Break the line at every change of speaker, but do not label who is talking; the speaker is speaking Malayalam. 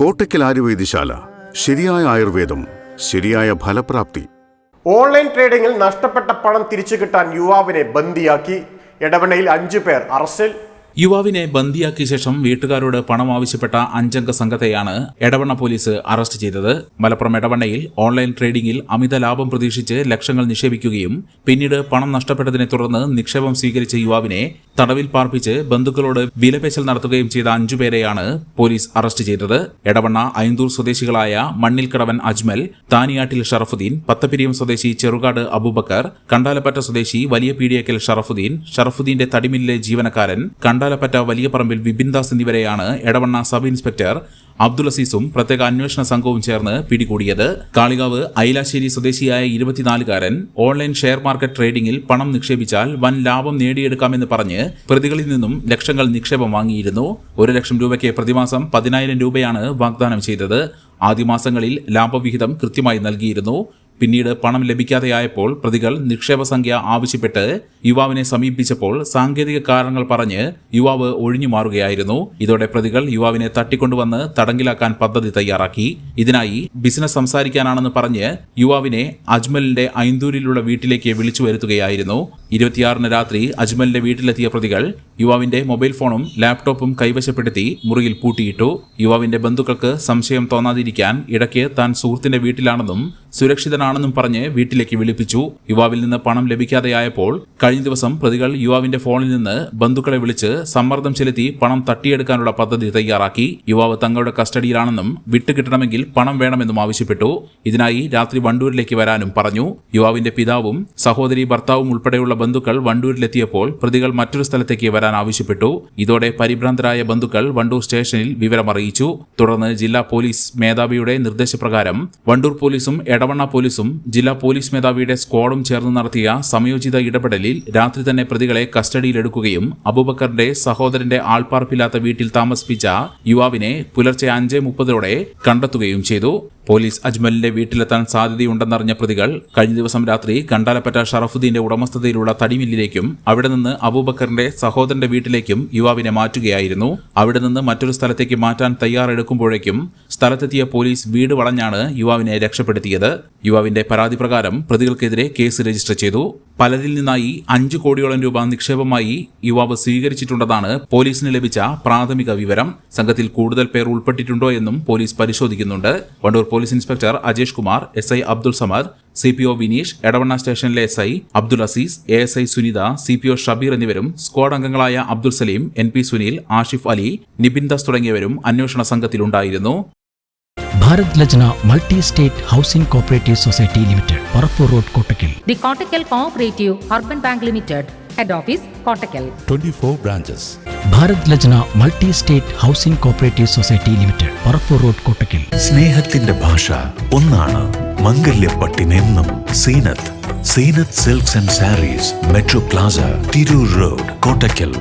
കോട്ടയ്ക്കൽ ആയുർവേദശാല ശരിയായ ആയുർവേദം ശരിയായ ഫലപ്രാപ്തി.
ഓൺലൈൻ ട്രേഡിംഗിൽ നഷ്ടപ്പെട്ട പണം തിരിച്ചു കിട്ടാൻ യുവാവിനെ ബന്ദിയാക്കി. ഇടവണയിൽ അഞ്ചു പേർ അറസ്റ്റിൽ.
യുവാവിനെ ബന്ദിയാക്കിയ ശേഷം വീട്ടുകാരോട് പണം ആവശ്യപ്പെട്ട അഞ്ചംഗ സംഘത്തെയാണ് എടവണ്ണ പോലീസ് അറസ്റ്റ് ചെയ്തത്. മലപ്പുറം എടവണ്ണയിൽ ഓൺലൈൻ ട്രേഡിംഗിൽ അമിത ലാഭം പ്രതീക്ഷിച്ച് ലക്ഷങ്ങൾ നിക്ഷേപിക്കുകയും പിന്നീട് പണം നഷ്ടപ്പെട്ടതിനെ തുടർന്ന് നിക്ഷേപം സ്വീകരിച്ച യുവാവിനെ തടവിൽ പാർപ്പിച്ച് ബന്ധുക്കളോട് വിലപേശൽ നടത്തുകയും ചെയ്ത അഞ്ചുപേരെയാണ് പോലീസ് അറസ്റ്റ് ചെയ്തത്. എടവണ്ണ ഐന്തൂർ സ്വദേശികളായ മണ്ണിൽക്കടവൻ അജ്മൽ താനിയാട്ടിൽ ഷറഫുദ്ദീൻ പത്തപ്പിരിയം സ്വദേശി ചെറുകാട് അബൂബക്കർ കണ്ടാലപ്പറ്റ സ്വദേശി വലിയ പീഡിയക്കൽ ഷറഫുദ്ദീൻ ഷറഫുദ്ദീന്റെ തടിമില്ലിലെ ജീവനക്കാരൻ കണ്ടാലപ്പറ്റ വലിയ പറമ്പിൽ വിപിൻദാസ് എന്നിവരെയാണ് എടവണ്ണ സബ് ഇൻസ്പെക്ടർ അബ്ദുൾ അസീസും പ്രത്യേക അന്വേഷണ സംഘവും ചേർന്ന് പിടികൂടിയത്. കാളികാവ് ഐലാശ്ശേരി സ്വദേശിയായ ഇരുപത്തിനാലുകാരൻ ഓൺലൈൻ ഷെയർ മാർക്കറ്റ് ട്രേഡിംഗിൽ പണം നിക്ഷേപിച്ചാൽ വൻ ലാഭം നേടിയെടുക്കാമെന്ന് പറഞ്ഞ് പ്രതികളിൽ നിന്നും ലക്ഷങ്ങൾ നിക്ഷേപം വാങ്ങിയിരുന്നു. ഒരു ലക്ഷം രൂപയ്ക്ക് പ്രതിമാസം പതിനായിരം രൂപയാണ് വാഗ്ദാനം ചെയ്തത്. ആദ്യ മാസങ്ങളിൽ ലാഭവിഹിതം കൃത്യമായി നൽകിയിരുന്നു. പിന്നീട് പണം ലഭിക്കാതെയായപ്പോൾ പ്രതികൾ നിക്ഷേപ സംഖ്യ ആവശ്യപ്പെട്ട് യുവാവിനെ സമീപിച്ചപ്പോൾ സാങ്കേതിക കാരണങ്ങൾ പറഞ്ഞ് യുവാവ് ഒഴിഞ്ഞു മാറുകയായിരുന്നു. ഇതോടെ പ്രതികൾ യുവാവിനെ തട്ടിക്കൊണ്ടുവന്ന് തടങ്കിലാക്കാൻ പദ്ധതി തയ്യാറാക്കി. ഇതിനായി ബിസിനസ് സംസാരിക്കാനാണെന്ന് പറഞ്ഞ് യുവാവിനെ അജ്മലിന്റെ ഐന്തൂരിലുള്ള വീട്ടിലേക്ക് വിളിച്ചു വരുത്തുകയായിരുന്നു. ഇരുപത്തിയാറിന് രാത്രി അജ്മലിന്റെ വീട്ടിലെത്തിയ പ്രതികൾ യുവാവിന്റെ മൊബൈൽ ഫോണും ലാപ്ടോപ്പും കൈവശപ്പെടുത്തി മുറിയിൽ പൂട്ടിയിട്ടു. യുവാവിന്റെ ബന്ധുക്കൾക്ക് സംശയം തോന്നാതിരിക്കാൻ ഇടയ്ക്ക് താൻ സുഹൃത്തിന്റെ വീട്ടിലാണെന്നും സുരക്ഷിതനാണെന്നും പറഞ്ഞ് വീട്ടിലേക്ക് വിളിപ്പിച്ചു. യുവാവിൽ നിന്ന് പണം ലഭിക്കാതെയായപ്പോൾ കഴിഞ്ഞ ദിവസം പ്രതികൾ യുവാവിന്റെ ഫോണിൽ നിന്ന് ബന്ധുക്കളെ വിളിച്ച് സമ്മർദ്ദം ചെലുത്തി പണം തട്ടിയെടുക്കാനുള്ള പദ്ധതി തയ്യാറാക്കി. യുവാവ് തങ്ങളുടെ കസ്റ്റഡിയിലാണെന്നും വിട്ടുകിട്ടണമെങ്കിൽ പണം വേണമെന്നും ആവശ്യപ്പെട്ടു. ഇതിനായി രാത്രി വണ്ടൂരിലേക്ക് വരാനും പറഞ്ഞു. യുവാവിന്റെ പിതാവും സഹോദരി ഭർത്താവും ഉൾപ്പെടെയുള്ള ബന്ധുക്കൾ വണ്ടൂരിലെത്തിയപ്പോൾ പ്രതികൾ മറ്റൊരു സ്ഥലത്തേക്ക് വരാൻ ആവശ്യപ്പെട്ടു. ഇതോടെ പരിഭ്രാന്തരായ ബന്ധുക്കൾ വണ്ടൂർ സ്റ്റേഷനിൽ വിവരമറിയിച്ചു. തുടർന്ന് ജില്ലാ പോലീസ് മേധാവിയുടെ നിർദ്ദേശപ്രകാരം വണ്ടൂർ പോലീസും എടവണ്ണ പോലീസും ജില്ലാ പോലീസ് മേധാവിയുടെ സ്ക്വാഡും ചേർന്ന് നടത്തിയ സംയോജിത ഇടപെടലിൽ രാത്രി തന്നെ പ്രതികളെ കസ്റ്റഡിയിലെടുക്കുകയും അബൂബക്കറിന്റെ സഹോദരന്റെ ആൾപ്പാർപ്പില്ലാത്ത വീട്ടിൽ താമസിപ്പിച്ച യുവാവിനെ പുലർച്ചെ അഞ്ച് മുപ്പതോടെ കണ്ടെത്തുകയും ചെയ്തു. പോലീസ് അജ്മലിന്റെ വീട്ടിലെത്താൻ സാധ്യതയുണ്ടെന്നറിഞ്ഞ പ്രതികൾ കഴിഞ്ഞ ദിവസം രാത്രി കണ്ടാലപ്പറ്റ ഷറഫുദ്ദീന്റെ ഉടമസ്ഥതയിലുള്ള തടിമില്ലിലേക്കും അവിടെ നിന്ന് അബൂബക്കറിന്റെ സഹോദരന്റെ വീട്ടിലേക്കും യുവാവിനെ മാറ്റുകയായിരുന്നു. അവിടെ നിന്ന് മറ്റൊരു സ്ഥലത്തേക്ക് മാറ്റാൻ തയ്യാറെടുക്കുമ്പോഴേക്കും സ്ഥലത്തെത്തിയ പോലീസ് വീട് വളഞ്ഞാണ് യുവാവിനെ രക്ഷപ്പെടുത്തിയത്. യുവാവിന്റെ പരാതി പ്രകാരം പ്രതികൾക്കെതിരെ കേസ് രജിസ്റ്റർ ചെയ്തു. പലരിൽ നിന്നായി അഞ്ചു കോടിയോളം രൂപ നിക്ഷേപമായി യുവാവ് സ്വീകരിച്ചിട്ടുണ്ടെന്നാണ് പോലീസിന് ലഭിച്ച പ്രാഥമിക വിവരം. സംഘത്തിൽ കൂടുതൽ പേർ ഉൾപ്പെട്ടിട്ടുണ്ടോ എന്നും പോലീസ് പരിശോധിക്കുന്നുണ്ട്. Wandoor police inspector Ajesh Kumar S I Abdul Samad C P O Vineesh Edavanna സ്റ്റേഷനിലെ S I Abdul Azeez A S I Sunitha C P O Shabeer എന്നിവരും സ്ക്വാഡ് അംഗങ്ങളായ അബ്ദുൾ സലീം എൻ പി സുനിൽ ആഷിഫ് അലി നിബിൻ ദാസ് തുടങ്ങിയവരും അന്വേഷണ സംഘത്തിലുണ്ടായിരുന്നു.
Bharat Lajna multi state housing cooperative society limited Parappur road Kottakkal.
The Kottakkal Cooperative bank limited head office Kottakkal Kottakkal.
24 branches
Bharat Lajna multi state housing cooperative society limited Parappur road Kottakkal.
സ്നേഹത്തിന്റെ ഭാഷ ഒന്നാണ് മംഗല്യപ്പട്ടിനെന്നും Zeenath. Zeenath silks and sarees metro plaza Tirur road Kottakkal.